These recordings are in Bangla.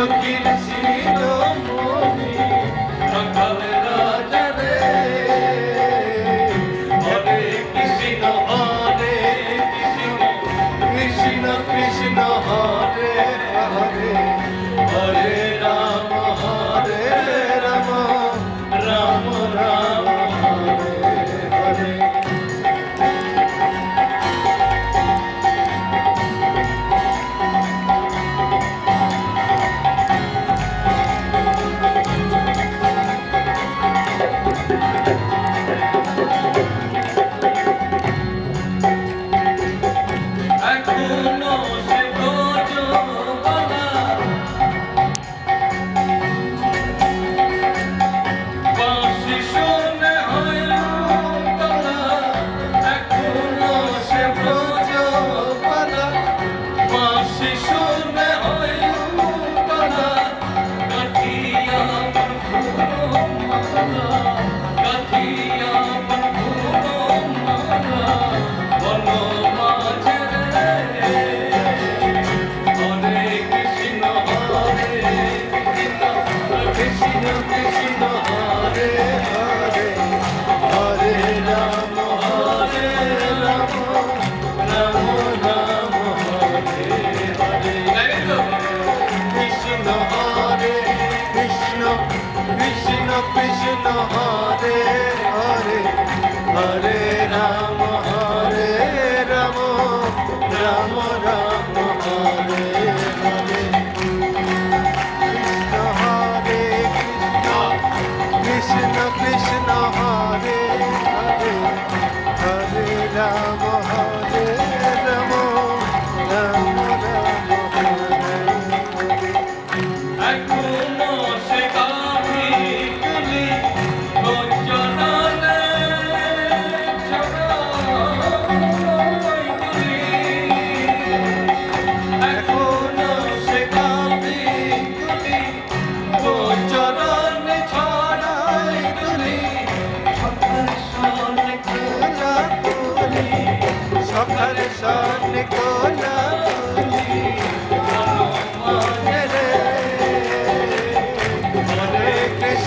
সখীর শির মনি সকাল রাজারে হরে কৃষ্ণ হরে কৃষ্ণ কৃষ্ণ কৃষ্ণ হরে হরে হরে হরে হরে হরে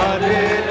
I Hallelujah.